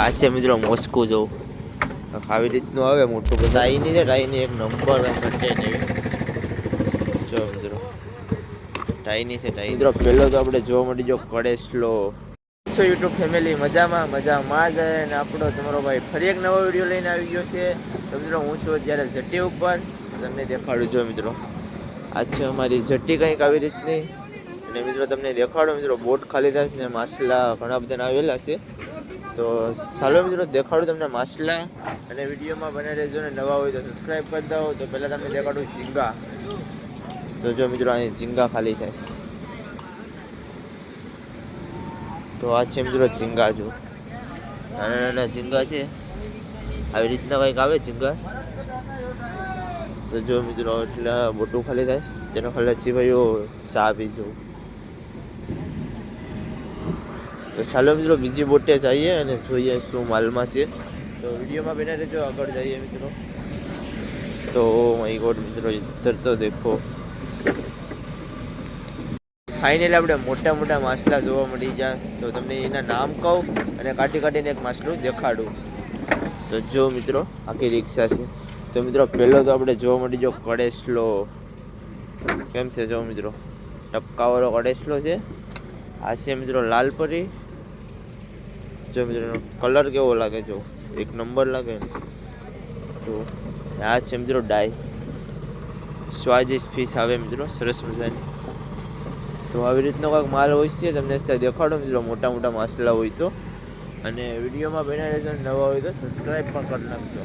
આ છે મિત્રો મોસ્કો જવું. આવી રીતનું આવે મોટું બધું. ડાઈની છે ટાઈની એક નંબર કન્ટેન એવી જો મિત્રો ટાઈની છે ટાઈ મિત્રો પહેલો તો આપણે જોવા મળી જો કડેસલો સો યુટ્યુબ ફેમિલી મજામાં મજામાં જ અને આપણો તમારો ભાઈ ફરી એક નવો વીડિયો લઈને આવી ગયો છે. તો મિત્રો હું છું અત્યારે જટ્ટી ઉપર. તમને દેખાડું જો મિત્રો. આ છે અમારી જટ્ટી કંઈક આવી રીતની. અને મિત્રો તમને દેખાડો મિત્રો બોટ ખાલી થશે ને માછલા ઘણા બધા આવેલા છે. તો ચાલો મિત્રો, દેખાડું તમને માછલા અને વિડીયોમાં બને રહેજો ને નવા હોય તો સબસ્ક્રાઈબ કરી દો. તો પહેલાં તમને દેખાડું ઝીંગા. તો જો મિત્રો અહીં ઝીંગા ખાલી થાય તો આ છે મિત્રો ઝીંગા જો. નાના નાના ઝીંગા છે. આવી રીતના કંઈક આવે ઝીંગા. તો જો મિત્રો એટલે મોટું ખાલી થાય. તેનો ખાલી જીવાયો ચા પી જવું તો ચાલો મિત્રો, બીજી બોટે જઈએ અને જોઈએ શું માલમાં છે. તો વિડીયોમાં બેના રહેજો, આગળ જઈએ મિત્રો. તો માય ગોડ મિત્રો ઇધર તો દેખો. ફાઇનલી આપણે મોટા મોટા માછલા જોવા મળી જાય તો તમને એના નામ કહું અને કાઢી કાઢીને એક માછલું દેખાડું. તો જો મિત્રો, આખી રિક્ષા છે. તો મિત્રો, પહેલો તો આપણે જોવા મળી જો કડેસલો. કેમ છે જો મિત્રો? ટપકાવાળો કડેસલો છે. આ છે મિત્રો લાલ પરી જો મિત્રો કલર કેવો લાગે જો? એક નંબર લાગે ને? તો આ છે મિત્રો ડાય સ્વાદિષ્ટ ફિશ આવે મિત્રો, સરસ મજાની. તો આવી રીતનો કાંઈક માલ હોય છે, તમને અત્યારે દેખાડો મિત્રો, મોટા મોટા માછલા હોય તો. અને વિડીયોમાં બના રહેજો, નવા હોય તો સબસ્ક્રાઈબ પણ કરી નાખજો.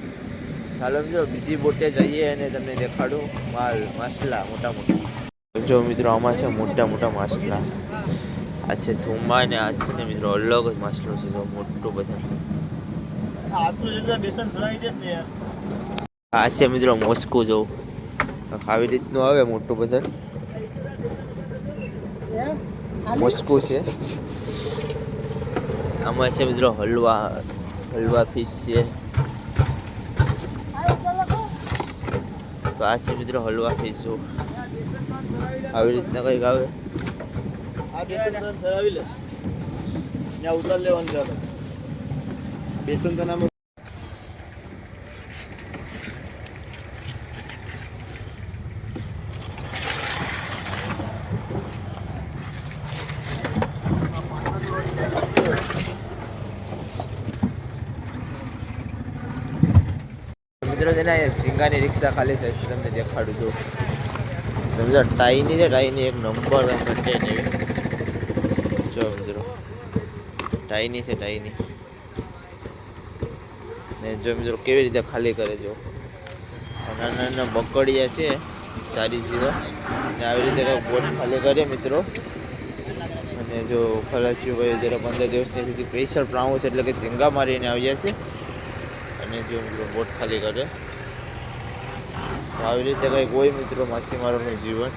ચાલો મિત્રો, બીજી બોટે જઈએ અને તમને દેખાડું માલ, માછલા, મોટા મોટા. જો મિત્રો, આમાં છે મોટા મોટા માછલા. આ છે ધુમા ને આ છે ને મિત્રો અલગ જ માછલો છે જો મોટું બધા. આ છે મિત્રો મોસ્કો જો. આવી રીતનું આવે મોટું બધા. મોસ્કો છે. આમાં છે મિત્રો હલવા હલવા ફિશ છે. તો આ છે મિત્રો હલવા ફિશ જો. આવી રીતના કંઈક આવે. આ બેસન તને ચડાવી લે ત્યાં ઉતાર લેવાનું આપણે. બેસન મિત્રો છે ને અહીંયા રિક્ષા ખાલી છે, તમને દેખાડું છું સમજો, ટાઈની છે, ટાઈની એક નંબર કન્ટેન એવી જો મિત્રો, ટાઈની છે, ટાઈની. ને જો મિત્રો કેવી રીતે ખાલી કરે જો. નાના નાના બકડિયા છે, સારી જીરો ને આવી રીતે બોટ ખાલી કરે મિત્રો. અને જો હોય જરા પંદર દિવસની પછી સ્પેશિયલ પ્રાઉન્સ એટલે કે ઝીંગા મારીને આવ્યા છે. અને જો મિત્રો બોટ ખાલી કરે. તો આવી રીતે કંઈક હોય મિત્રો માછીમારોનું જીવન.